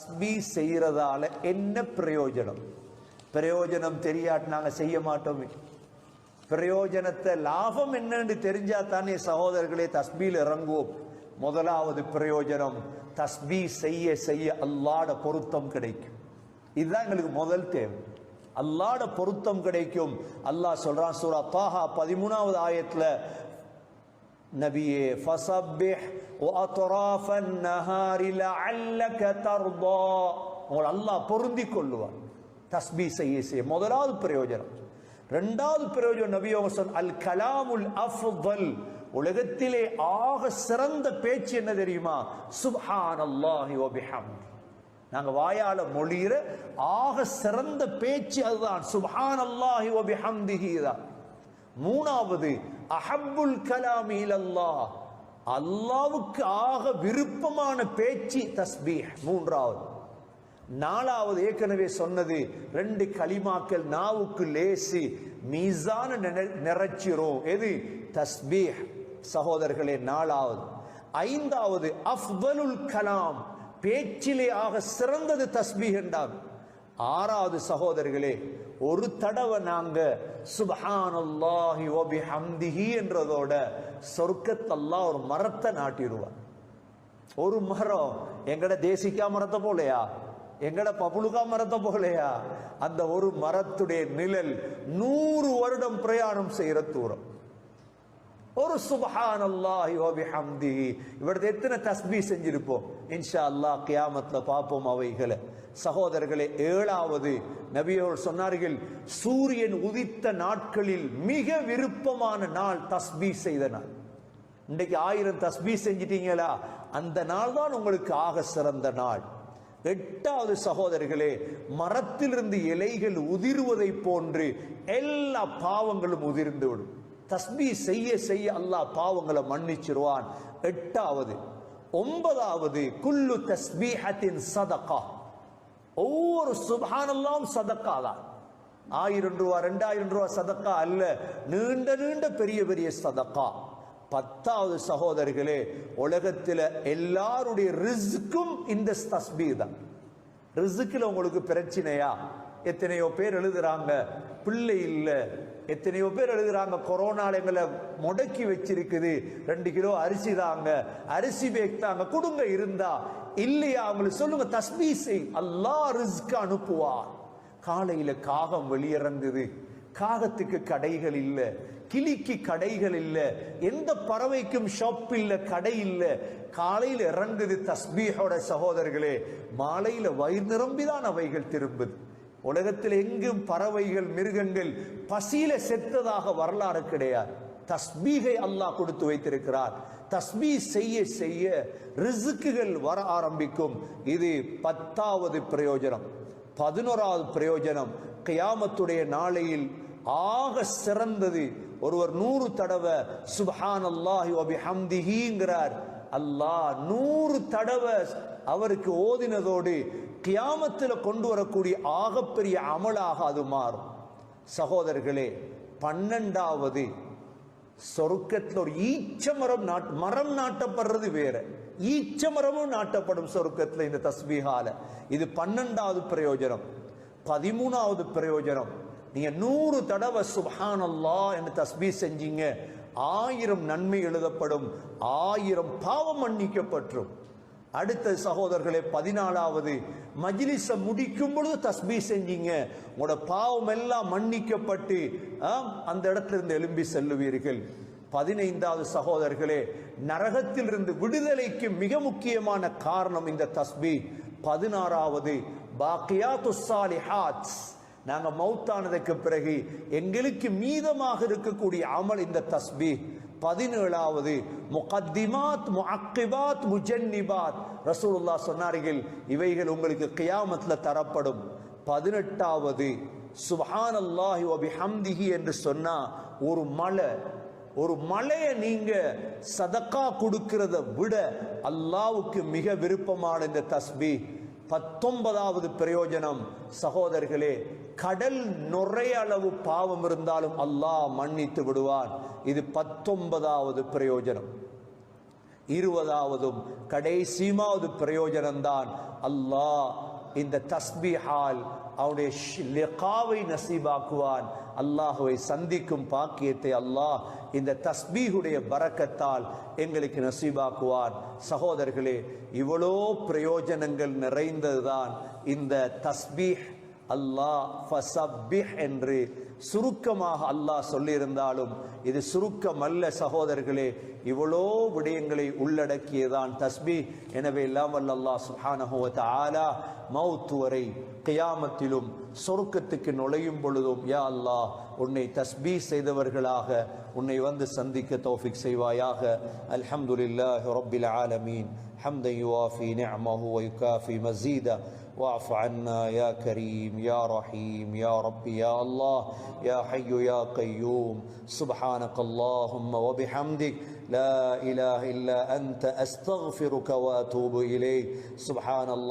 தஸ்பீ செய்யறதால என்ன பிரயோஜனம்? பிரயோஜனம் தெரியாட்டு நாங்க செய்ய மாட்டோமே. பிரயோஜனத்தை லாபம் என்னன்னு தெரிஞ்சா தானே சகோதரர்களே தஸ்பீல் இறங்குவோம். முதலாவது பிரயோஜனம் தஸ்பீ செய்ய செய்ய அல்லாட பொருத்தம் கிடைக்கும். இதுதான் எங்களுக்கு முதல் தேவை. அல்லாட பொருத்தம் கிடைக்கும். அல்லாஹ் சொல்றான் சூரா தாஹா பதிமூணாவது ஆயத்தில் நபியே ஃபசப்பிஹ் ஓ அத்ராஃபன் நஹாரில அல்லக தர்பா உங்களை அல்லாஹ் பொருந்தி கொள்ளுவான் தஸ்பி செய்ய செய்ய. முதலாவது பிரயோஜனம். ரெண்டாவது பிரயோஜனம் நபி அவசன் அல் கலாமுல் அஃபல் உலகத்திலே ஆக சிறந்த பேச்சு என்ன தெரியுமா? சுப்ஹான் அல்லாஹி ஒபிஹம்தி நாங்கள் வாயால் மொழியிற ஆக சிறந்த பேச்சு அதுதான். சுபான் அல்லாஹி ஒபிஹம்திஹி தான். மூணாவது அஹப்புல் கலாம் அல்லாஹ் அல்லாவுக்கு ஆக விருப்பமான பேச்சு தஸ்பீஹ். மூன்றாவது நாலாவது ஏற்கனவே சொன்னது ரெண்டு களிமாக்கள் நாவுக்கு லேசு மீசான நிறைச்சிரும். எது? தஸ்பீஹ். சகோதரர்களே நாலாவது. ஐந்தாவது அஃபலுல் கலாம். பேச்சிலே ஆக சிறந்தது தஸ்பீஹ் என்றார் ஆறாவது சகோதரர்களே ஒரு தடவை நாங்க சுபஹானல்லாஹி ஓபி ஹம்திஹி என்றதோட சொர்க்கத்தல்லா ஒரு மரத்தை நாட்டிடுவார் ஒரு மரம் எங்கட தேசிக்கா மரத்தை போலையா? எங்கட பப்புளுக்கா மரத்தை போலையா? அந்த ஒரு மரத்துடைய நிழல் நூறு வருடம் பிரயாணம் செய்கிற தூரம். ஒரு சுபஹான் அல்லாஹி வபிஹம்தி இவரது எத்தனை தஸ்பி செஞ்சிருப்போம் இன்ஷா அல்லாஹ் கியாமத்தில் பார்ப்போம் அவைகளை சகோதரர்களே ஏழாவது நபியோர் சொன்னார்கள் சூரியன் உதித்த நாட்களில் மிக விருப்பமான நாள் தஸ்பி செய்த நாள் இன்றைக்கு ஆயிரம் தஸ்பி செஞ்சிட்டீங்களா அந்த நாள் தான் உங்களுக்கு ஆக சிறந்த நாள் எட்டாவது சகோதரர்களே மரத்திலிருந்து இலைகள் உதிர்வதை போன்று எல்லா பாவங்களும் உதிர்ந்து விடும் தஸ்பீ செய்ய செய்ய அல்லாஹ் பாவங்களை மன்னிச்சிருவான். எட்டாவது ஒன்பதாவது குல்லு தஸ்பீஹத்தின் சதக்கா. ஒவ்வொரு சுபானெல்லாம் சதக்கா தான். ஆயிரம் ரூபா ரெண்டாயிரம் ரூபா சதக்கா அல்ல. நீண்ட நீண்ட பெரிய பெரிய சதக்கா. பத்தாவது சகோதரர்களே உலகத்தில் எல்லாருடைய ரிஸ்க்கும் இந்த தஸ்பீ தான். ரிஸ்கில் உங்களுக்கு பிரச்சனையா? எத்தனையோ பேர் எழுதுறாங்க பிள்ளை இல்லை எத்தனையோ பேர் எழுதுறாங்க கொரோனால எங்களை முடக்கி வச்சிருக்குது. ரெண்டு கிலோ அரிசி தாங்க அரிசி பேக் தாங்க கொடுங்க இருந்தா. இல்லையா அவங்களுக்கு சொல்லுங்க தஸ்மி செய் அல்லா ரிஸ்க் அனுப்புவார். காலையில காகம் வெளியிறங்குது. காகத்துக்கு கடைகள் இல்லை கிளிக்கு கடைகள் இல்லை எந்த பறவைக்கும் ஷாப் இல்லை கடை இல்லை. காலையில் இறங்குது தஸ்பீஹோட சகோதரர்களே மாலையில் வயிறு நிரம்பிதான் அவைகள் திரும்புது. உலகத்தில் எங்கும் பறவைகள் மிருகங்கள் பசியில செத்ததாக வரலாறு கிடையாது. தஸ்பீகை அல்லாஹ் கொடுத்து வைத்திருக்கிறார். தஸ்பீ செய்ய செய்ய ரிசுக்குகள் வர ஆரம்பிக்கும். இது பத்தாவது பிரயோஜனம். பதினோராவது பிரயோஜனம் கியாமத்துடைய நாளையில் ஆக சிறந்தது. ஒருவர் நூறு தடவை சுபஹான் அல்லாஹி அபி ஹம்திஹிங்கிறார் அல்லாஹ் நூறு தடவை அவருக்கு ஓதினதோடு கியாமத்தில் கொண்டு வரக்கூடிய ஆகப்பெரிய அமலாக அது மாறும். சகோதரர்களே பன்னெண்டாவது சொருக்கத்தில் ஒரு ஈச்ச மரம் நாட் மரம் நாட்டப்படுறது வேற. ஈச்ச மரமும் நாட்டப்படும் சொருக்கத்தில் இந்த தஸ்பீகால இது பன்னெண்டாவது பிரயோஜனம். பதிமூணாவது பிரயோஜனம். நீங்க நூறு தடவை சுபான் அல்லா என்று தஸ்பீ செஞ்சீங்க. ஆயிரம் நன்மை எழுதப்படும். ஆயிரம் பாவம் மன்னிக்கப்பட்டுரும் அடுத்த சகோதரர்களே பதினாலாவது மஜ்லிஸ முடிக்கும் பொழுது தஸ்பீ செஞ்சீங்க. உங்களோட பாவம் எல்லாம் மன்னிக்கப்பட்டு அந்த இடத்துல இருந்து எழும்பி செல்லுவீர்கள். பதினைந்தாவது சகோதரர்களே நரகத்திலிருந்து விடுதலைக்கு மிக முக்கியமான காரணம் இந்த தஸ்பி. பதினாறாவது பாக்கியாத்து சாலிஹாத். நாங்கள் மௌத்தானதுக்கு பிறகு எங்களுக்கு மீதமாக இருக்கக்கூடிய அமல் இந்த தஸ்பி. பதினேழாவது முகத்திமாத் முஅக்கிபாத் முஜன்னிபாத். ரசூலுல்லா சொன்னார்கள் இவைகள் உங்களுக்கு கியாமத்தில் தரப்படும். பதினெட்டாவது சுஹான் அல்லாஹி வபி ஹம்திஹி என்று சொன்னால் ஒரு மலை ஒரு மலையை நீங்க சதக்கா கொடுக்கிறத விட அல்லாவுக்கு மிக விருப்பமான இந்த தஸ்பி பத்தொன்பதாவது பிரயோஜனம். சகோதரர்களே கடல் நுரைய அளவு பாவம் இருந்தாலும் அல்லாஹ் மன்னித்து விடுவார் இது பத்தொன்பதாவது பிரயோஜனம். இருபதாவதும் கடைசிமாவது பிரயோஜனம்தான். அல்லாஹ் இந்த தஸ்பீஹால் அவனுடைய ஷ்- நசீபாக்குவான். அல்லாஹுவை சந்திக்கும் பாக்கியத்தை அல்லாஹ் இந்த தஸ்பீஹுடைய பரக்கத்தால் எங்களுக்கு நசீபாக்குவான் சகோதரர்களே இவ்வளோ பிரயோஜனங்கள் நிறைந்ததுதான் இந்த தஸ்பீஹ். அல்லாஹ் என்று சுருக்கமாக அல்லாஹ் சொல்லியிருந்தாலும் இது சுருக்கம் அல்ல சகோதரர்களே இவ்வளோ விடயங்களை உள்ளடக்கியதான் தஸ்பி. எனவே எல்லாம் அல்லாஹ் சுப்ஹானஹு வ தஆலா வரை கியாமத்திலும் சொருக்கத்துக்கு நுழையும் பொழுதும் யா அல்லாஹ் உன்னை தஸ்பீ செய்தவர்களாக உன்னை வந்து சந்திக்க தௌஃபிக் செய்வாயாக அல்ஹம்துலில்லாஹி ரப்பில் ஆலமீன் حمدا يوافي نعمه ويكافي مزيدا واعف عنا يا كريم يا رحيم يا ربي يا الله يا حي يا قيوم سبحانك اللهم وبحمدك لا اله الا انت استغفرك واتوب اليك سبحان الله